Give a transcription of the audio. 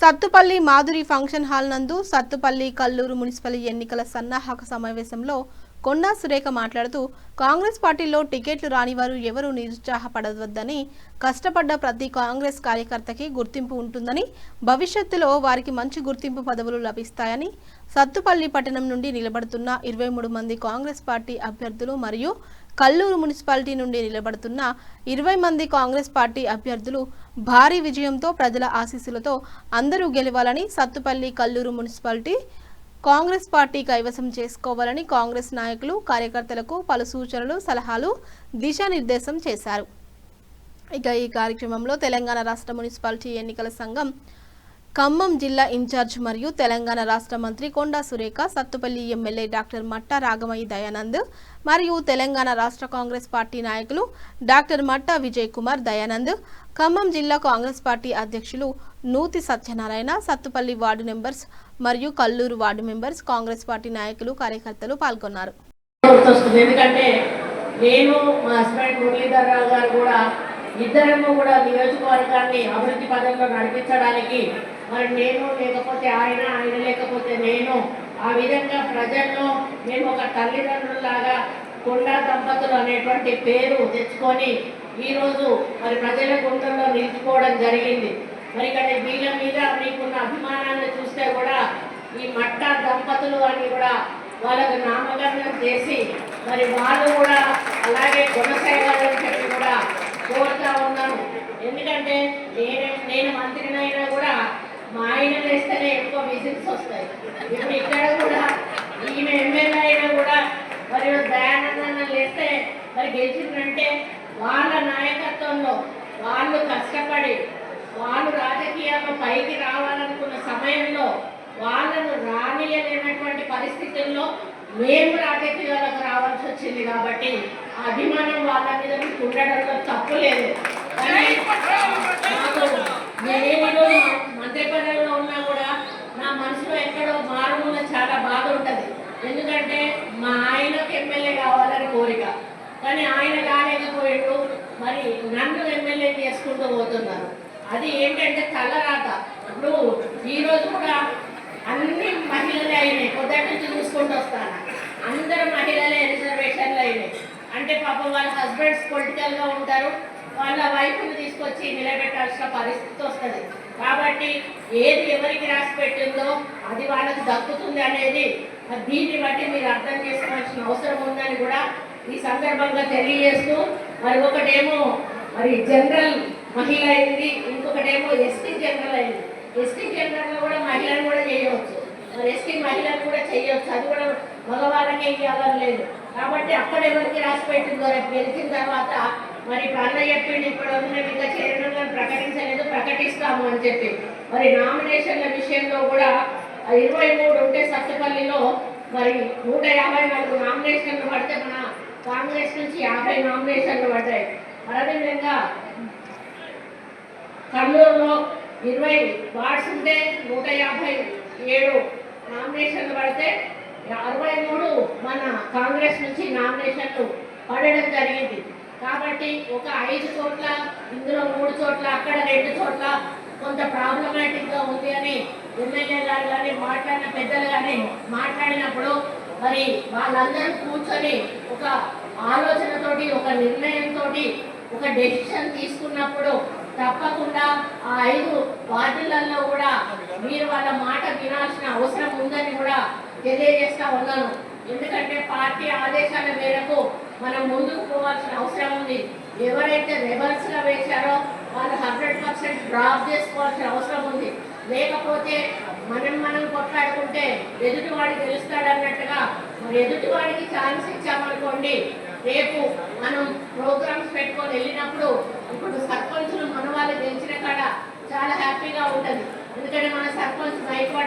Sathupalli Madhuri function hall నందు Sathupalli Kalluru municipal ఎన్నికల సన్నాహక సమావేశంలో కొండా సురేఖ మాట్లాడుతూ కాంగ్రెస్ పార్టీలో టికెట్లు రాని వారు ఎవరూ నిరుత్సాహపడవద్దని కష్టపడ్డ ప్రతి కాంగ్రెస్ కార్యకర్తకి గుర్తింపు ఉంటుందని భవిష్యత్తులో వారికి మంచి గుర్తింపు పదవులు లభిస్తాయని సత్తుపల్లి పట్టణం నుండి నిలబడుతున్న ఇరవై మూడు మంది కాంగ్రెస్ పార్టీ అభ్యర్థులు మరియు కల్లూరు మున్సిపాలిటీ నుండి నిలబడుతున్న ఇరవై మంది కాంగ్రెస్ పార్టీ అభ్యర్థులు భారీ విజయంతో ప్రజల ఆశీస్సులతో అందరూ గెలవాలని Sathupalli Kalluru municipality Congress party కైవసం చేసుకోవాలని కాంగ్రెస్ నాయకులు కార్యకర్తలకు పలు సూచనలు సలహాలు దిశానిర్దేశం చేశారు. ఇక ఈ కార్యక్రమంలో తెలంగాణ రాష్ట్ర మున్సిపాలిటీ ఎన్నికల సంఘం ఖమ్మం జిల్లా ఇన్ఛార్జ్ మరియు తెలంగాణ రాష్ట్ర మంత్రి కొండా సురేఖ సత్తుపల్లి ఎమ్మెల్యే డాక్టర్ మట్టా రాగమయ్య దయానంద్ మరియు తెలంగాణ రాష్ట్ర కాంగ్రెస్ పార్టీ నాయకులు డాక్టర్ మట్టా విజయ్ కుమార్ దయానంద్ ఖమ్మం జిల్లా కాంగ్రెస్ పార్టీ అధ్యక్షులు నూతి సత్యనారాయణ సత్తుపల్లి వార్డు మెంబర్స్ మరియు Kalluru ward members Congress party నాయకులు కార్యకర్తలు పాల్గొన్నారు. ఎందుకంటే నేను మా హస్బెండ్ మురళీధర్ రావు గారు కూడా ఇద్దరము కూడా నియోజకవర్గాన్ని అభివృద్ధి పదంలో నడిపించడానికి మరి నేను లేకపోతే ఆయన ఆయన లేకపోతే నేను. ఆ విధంగా ప్రజల్లో మేము ఒక తల్లిదండ్రులాగా కొండా దంపతులు అనేటువంటి పేరు తెచ్చుకొని ఈరోజు మరి ప్రజల గుండెల్లో నిలిచిపోవడం జరిగింది. మరి ఇక్కడ వీళ్ళ మీద మీకున్న అభిమానాన్ని చూస్తే కూడా ఈ మట్ట దంపతులు అని కూడా వాళ్ళకు నామకరణం చేసి మరి వాళ్ళు కూడా అలాగే కొనసాగాలని చెప్పి కూడా కోరుతా ఉన్నాను. ఎందుకంటే నేను నేను మంత్రినైనా కూడా మా ఆయన వేస్తేనే ఎక్కువ విజిట్స్ వస్తాయి. ఇప్పుడు ఇక్కడ కూడా ఈమె ఎమ్మెల్యే అయినా కూడా మరి దయానందన లేస్తే మరి గెలిచిందంటే వాళ్ళ నాయకత్వంలో వాళ్ళు కష్టపడి వాళ్ళు రాజకీయాల్లో పైకి రావాలనుకున్న సమయంలో వాళ్ళను రానియలేనటువంటి పరిస్థితుల్లో మేము రాజకీయాలకు రావాల్సి వచ్చింది కాబట్టి అభిమానం వాళ్ళ మీద ఉండడంలో తప్పు లేదు. కానీ నేను మంత్రి పదవిలో ఉన్నా కూడా నా మనసులో ఎక్కడో మారుమూల చాలా బాధ ఉంటుంది. ఎందుకంటే మా ఆయనకు ఎమ్మెల్యే కావాలని కోరిక. కానీ ఆయన కాలేకపోయాడు మరి నన్ను ఎమ్మెల్యే చేసుకుంటూ పోతున్నారు. అది ఏంటంటే తలరాత. ఇప్పుడు ఈరోజు కూడా అన్ని మహిళలే అయినాయి. పొద్దుటి నుంచి చూసుకుంటూ వస్తాను? అందరు మహిళలే రిజర్వేషన్లు అయినాయి. అంటే పాపం వాళ్ళ హస్బెండ్స్ పొలిటికల్గా ఉంటారు. వాళ్ళ వైఫ్ని తీసుకొచ్చి నిలబెట్టాల్సిన పరిస్థితి వస్తుంది. కాబట్టి ఏది ఎవరికి రాసి పెట్టిందో అది వాళ్ళకి దక్కుతుంది అనేది దీన్ని బట్టి మీరు అర్థం చేసుకోవాల్సిన అవసరం ఉందని కూడా ఈ సందర్భంగా తెలియజేస్తూ మరి ఒకటేమో మరి జనరల్ మహిళ అయింది ఇంకొకటేమో ఎస్టీ జనరల్ అయింది. ఎస్టీ జనరల్ కూడా మహిళను కూడా చేయవచ్చు. మరి ఎస్టీ మహిళను కూడా చేయవచ్చు. అది కూడా మగవాళ్ళకే ఇవ్వాలని లేదు. కాబట్టి అక్కడ ఎవరికి రాసి పెట్టిందో రేపు గెలిచిన తర్వాత మరి పన్న అన్న ఇప్పుడు ఉన్న ఇంకా చైర్మన్ ప్రకటించలేదు ప్రకటిస్తాము అని చెప్పి. మరి నామినేషన్ల విషయంలో కూడా ఇరవై మూడు ఉంటే సత్తపల్లిలో మరి నూట యాభై నాలుగు నామినేషన్లు పడితే మన కాంగ్రెస్ నుంచి యాభై నామినేషన్లు పడ్డాయి. అదేవిధంగా కర్నూలులో ఇరవై వార్డ్స్ ఉంటే నూట యాభై ఏడు నామినేషన్లు పడితే అరవై మూడు మన కాంగ్రెస్ నుంచి నామినేషన్లు పడడం జరిగింది. కాబట్టి ఒక ఐదు చోట్ల ఇందులో మూడు చోట్ల అక్కడ రెండు చోట్ల కొంత ప్రాబ్లమాటిక్గా ఉంది అని ఎమ్మెల్యే గారు కానీ మాట్లాడిన పెద్దలు కానీ మాట్లాడినప్పుడు మరి వాళ్ళందరూ కూర్చొని ఒక ఆలోచనతోటి ఒక నిర్ణయంతో ఒక డెసిషన్ తీసుకున్నప్పుడు తప్పకుండా ఆ ఐదు వార్డులలో కూడా మీరు వాళ్ళ మాట వినాల్సిన అవసరం ఉందని కూడా తెలియజేస్తా ఉన్నాను. ఎందుకంటే పార్టీ ఆదేశాల మేరకు మనం ముందుకు పోవాల్సిన అవసరం ఉంది. ఎవరైతే రివర్స్గా వేశారో వాళ్ళు హండ్రెడ్ పర్సెంట్ డ్రాప్ చేసుకోవాల్సిన అవసరం ఉంది. లేకపోతే మనం మనం కొట్లాడుకుంటే ఎదుటివాడు గెలుస్తాడు అన్నట్టుగా మరి ఎదుటివాడికి ఛాన్స్ ఇచ్చామనుకోండి రేపు మనం ప్రోగ్రామ్స్ పెట్టుకొని వెళ్ళినప్పుడు ఇప్పుడు సర్పంచులు మన వాళ్ళు గెలిచిన కాడ చాలా హ్యాపీగా ఉంటుంది. ఎందుకంటే మన సర్పంచ్ భయపడి